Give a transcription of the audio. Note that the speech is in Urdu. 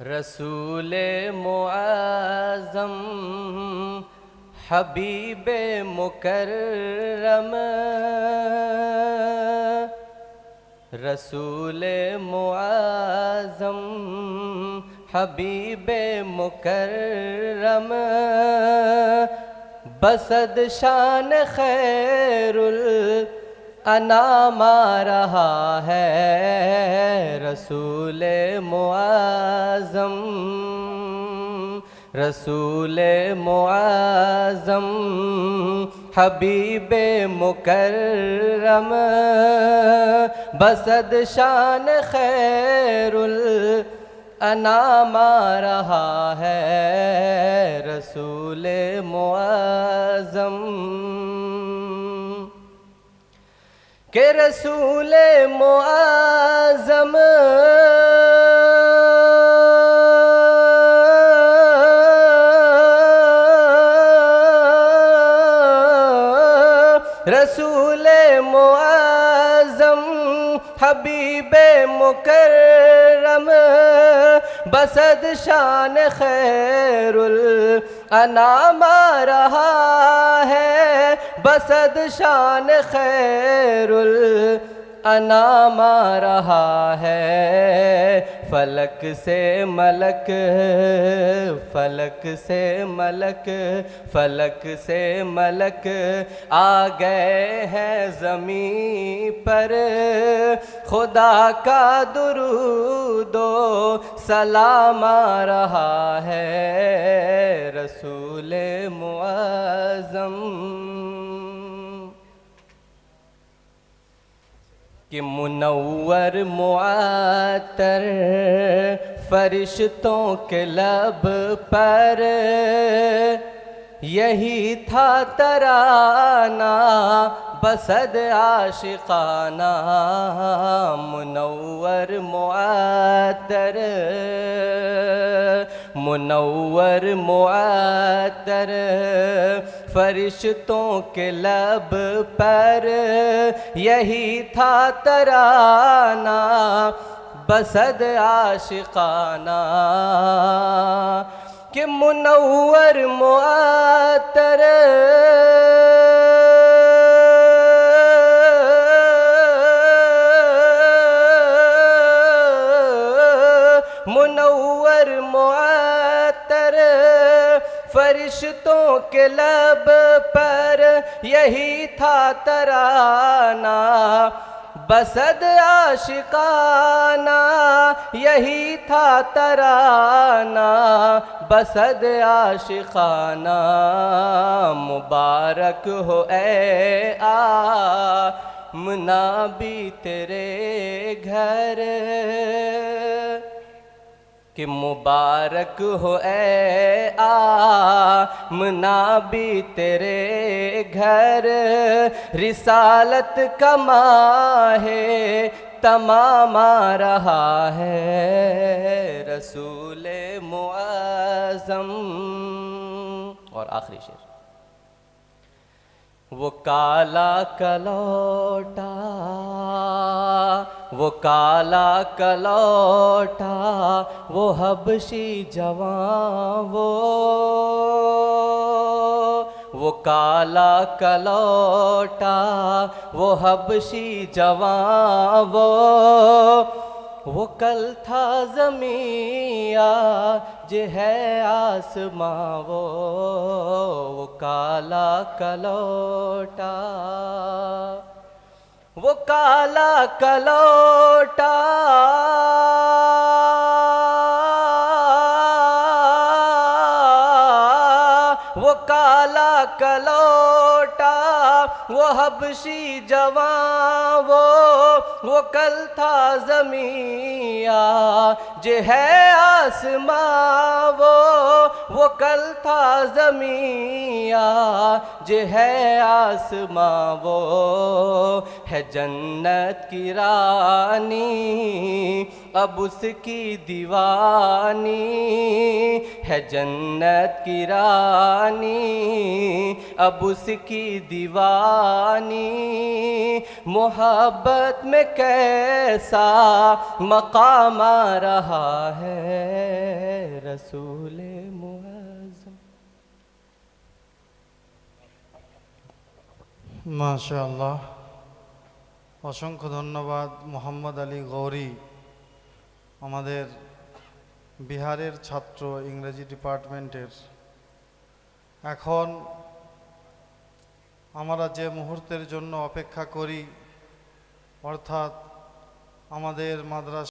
رسول معظم حبیب مکرم رسول معظم حبیب مکرم بسد شان خیر الانام رہا ہے رسول معظم رسول معظم، حبیب مکرم، بسد شان خیر الانام رہا ہے رسول معظم۔ کہ رسول معظم رسول معظم حبیب مکرم بسد شان خیر الانام آ رہا ہے بسد شان خیر الانام آ رہا ہے۔ فلک سے ملک، فلک سے ملک، فلک سے ملک آ گئے ہیں زمین پر۔ خدا کا درود و سلام آ رہا ہے۔ رسول معظم کہ منور معطر فرشتوں کے لب پر یہی تھا ترانہ، بسد عاشقانہ، منور معطر منور معطر فرشتوں کے لب پر یہی تھا ترانہ بسد عاشقانہ کہ منور معطر۔ منور معطر۔ فرشتوں کے لب پر یہی تھا ترانہ۔ بسد عاشقانہ، یہی تھا ترانہ۔ بسد عاشقانہ، مبارک ہو اے آمنا بھی تیرے گھر۔ کہ مبارک ہو اے آمنا بھی تیرے گھر، رسالت کما ہے تمام آ رہا ہے۔ رسول معظم۔ اور آخری شعر۔ وہ کالا کلوٹا وہ کالا کلوٹا، وہ حبشی جوان، وہ وہ کالا کلوٹا، وہ حبشی جوان، وہ وہ کل تھا زمین آج ہے آسماں، وہ وہ کالا کلوٹا۔ وہ کالا کلوٹا کالا کلوٹا، وہ حبشی جوان وہ وہ کل تھا زمین آج ہے آسماں وہ وہ کل تھا زمین آج ہے آسماں وہ ہے جنت کی رانی، اب اس کی دیوانی ہے جنت کی رانی اب اس کی دیوانی محبت میں کیسا مقام آ رہا ہے رسول معظم মাশাআল্লাহ অসংখ্য ধন্যবাদ মোহাম্মদ আলী গৌরী আমাদের বিহারের ছাত্র ইংরেজি ডিপার্টমেন্টের। এখন আমরা যে মুহূর্তের জন্য অপেক্ষা করি অর্থাৎ আমাদের মাদ্রাসা